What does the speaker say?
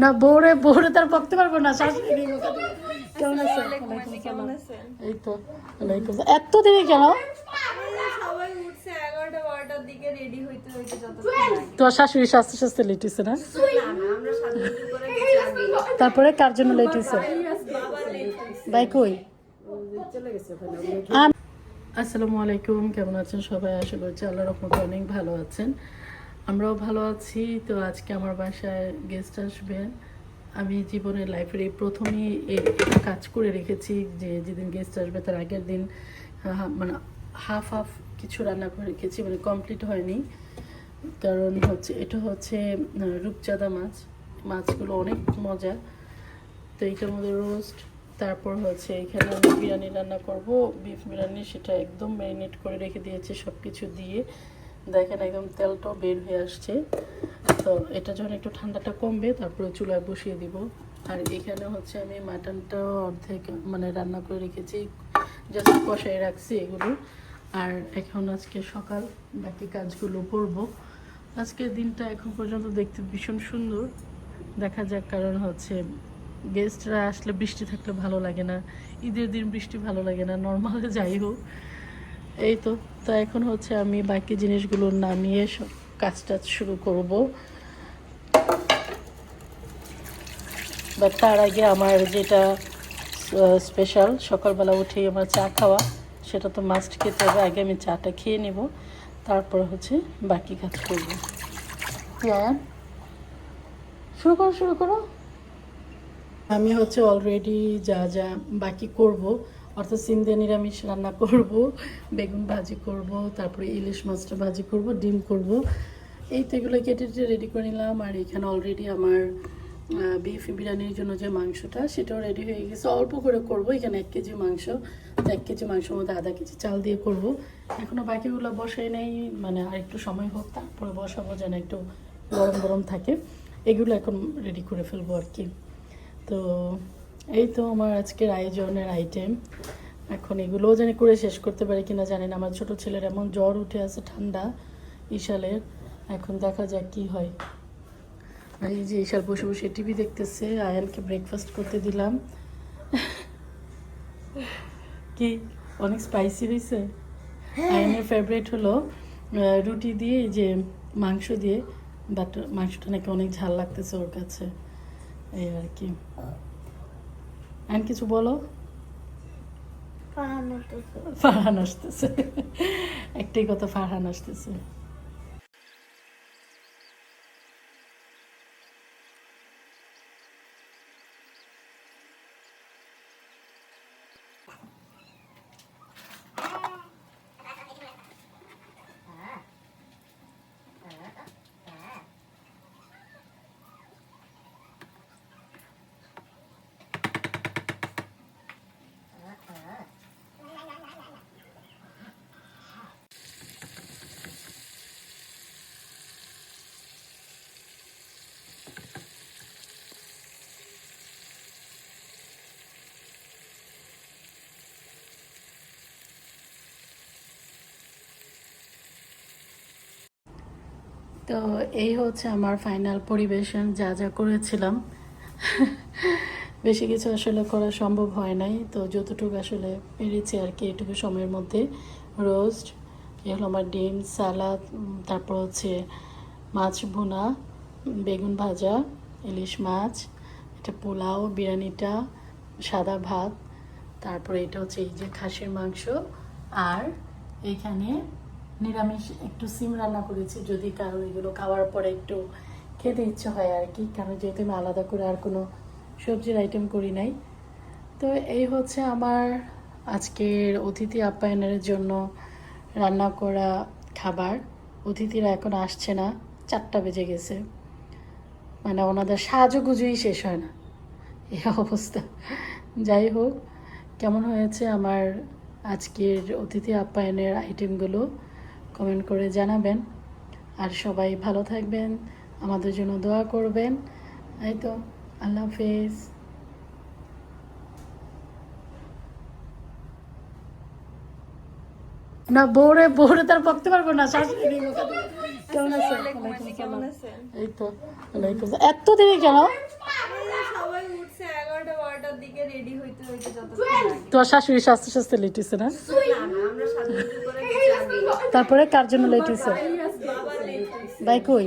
না বউরে বউরে তার বকতে পারব না শাশুড়ি। কেমন আছেন এই তো এত দেরি কেন? তোমার শাশুড়ি স্বাস্থ্য স্বাস্থ্য লেট হয়েছে না? তারপরে কার জন্য লেট হয়েছে বাবা লেট হয়েছে বাই কই? আসসালামু আলাইকুম কেমন আছেন সবাই? আশা করছি আল্লাহ রহমতে অনেক ভালো আছেন। আমরাও ভালো আছি। তো আজকে আমার বাসায় গেস্ট আসবে। আমি জীবনের লাইফের এই প্রথমেই কাজ করে রেখেছি যে, যেদিন গেস্ট আসবে তার আগের দিন মানে হাফ হাফ কিছু রান্না করে রেখেছি মানে কমপ্লিট হয়নি। কারণ হচ্ছে, এটা হচ্ছে রূপচাঁদা মাছ। মাছগুলো অনেক মজা। তো এইটার মধ্যে রোস্ট তারপর হচ্ছে এখানে আমি বিরিয়ানি রান্না করব। বিফ বিরিয়ানি সেটা একদম ম্যারিনেট করে রেখে দিয়েছি সব কিছু দিয়ে। দেখেন একদম তেলটাও বের হয়ে আসছে। তো এটা যখন একটু ঠান্ডাটা কমবে, তারপরে চুলায় বসিয়ে দিব। আর এখানে হচ্ছে আমি মাটনটাও অর্ধেক মানে রান্না করে রেখেছি জাস্ট কষাই রাখছি এগুলো। আর এখন আজকে সকাল, বাকি কাজগুলো করব। আজকের দিনটা এখন পর্যন্ত দেখতে ভীষণ সুন্দর। দেখা যাক, কারণ হচ্ছে গেস্টরা আসলে বৃষ্টি থাকলে ভালো লাগে না। ঈদের দিন বৃষ্টি ভালো লাগে না নর্মালে যাই হোক। এই তো, তা এখন হচ্ছে আমি বাকি জিনিসগুলো নামিয়ে কাজ টাজ শুরু করব। বা তার আগে আমার যেটা স্পেশাল সকালবেলা উঠেই আমার চা খাওয়া, সেটা তো মাস্ট খেতে হবে। আগে আমি চাটা খেয়ে নেব, তারপর হচ্ছে বাকি কাজ করব। হ্যাঁ শুরু করো শুরু করো। আমি হচ্ছে অলরেডি যা যা বাকি করব অর্থাৎ সিমদে নিরামিষ রান্না করব, বেগুন ভাজি করব, তারপরে ইলিশ মাছটা ভাজি করব, ডিম করব। এই তো এগুলো কেটে রেডি করে নিলাম। আর এখানে অলরেডি আমার বিফ বিরিয়ানির জন্য যে মাংসটা, সেটাও রেডি হয়ে গেছে। অল্প করে করব, এখানে এক কেজি মাংস এক কেজি মাংসের মধ্যে আধা কেজি চাল দিয়ে করব। এখনও বাকিগুলো বসাই নেই মানে আর একটু সময় হোক, তারপরে বসাবো যেন একটু গরম গরম থাকে। এগুলো এখন রেডি করে ফেলব আর কি। তো এই তো আমার আজকের আয়োজনের আইটেম এখন এগুলোও জানি করে শেষ করতে পারি কিনা জানি না। আমার ছোট ছেলের এমন জ্বর উঠে আছে ঠান্ডা ইশালের এখন দেখা যাক কি হয়। আর এই যে ইশাল বসে বসে টিভি দেখতেছে আয়ানকে ব্রেকফাস্ট করতে দিলাম। কি? অনেক স্পাইসি হয়েছে? আয়ানের ফেভারিট হলো রুটি দিয়ে এই যে মাংস দিয়ে বাট মাংসটা নাকি অনেক ঝাল লাগতেছে ওর কাছে। এই আর কি। আর কিছু বলো? ফারহান আসতেছে। একটাই কথা ফারহান আসতেছে। তো এই হচ্ছে আমার ফাইনাল পরিবেশন, যা যা করেছিলাম। বেশি কিছু আসলে করা সম্ভব হয় নাই। তো যতটুকু আসলে পেরেছি আর কি, এটুকু সময়ের মধ্যে। রোস্ট এ হলো আমার ডিম, সালাদ তারপর হচ্ছে মাছ ভুনা, বেগুন ভাজা, ইলিশ মাছ, এটা পোলাও, বিরিয়ানিটা, সাদা ভাত, তারপরে এটা হচ্ছে এই যে খাসির মাংস, আর এইখানে নিরামিষ একটু সিম রান্না করেছি, যদি কারও এগুলো খাওয়ার পরে একটু খেতে ইচ্ছে হয় আর কি। কারণ যেহেতু আমি আলাদা করে আর কোনো সবজির আইটেম করি নাই। তো এই হচ্ছে আমার আজকের অতিথি আপ্যায়নের জন্য রান্না করা খাবার। অতিথিরা এখন আসছে না, চারটা বেজে গেছে। মানে ওনাদের সাজুগুজুই শেষ হয় না। এই অবস্থা। যাই হোক, কেমন হয়েছে আমার আজকের অতিথি আপ্যায়নের আইটেমগুলো কমেন্ট করে জানাবেন। আর সবাই ভালো থাকবেন আমাদের জন্য দোয়া করবেন। এই তো আল্লাহ হাফেজ। না বউরে বউরে তার বকতে পারব না শাশুড়ি। কেমন? এই তো ওয়ালাইকুম। এত দেরি কেন? এই সবাই উঠছে এগারোটা বারোটার দিকে রেডি হইতে হইতে যতক্ষণ লাগে। তোমার শাশুড়ি স্বাস্থ্য স্বাস্থ্য লেট হয়েছে না তারপরে কার জন্য লেট হয়েছে। ভাই কই?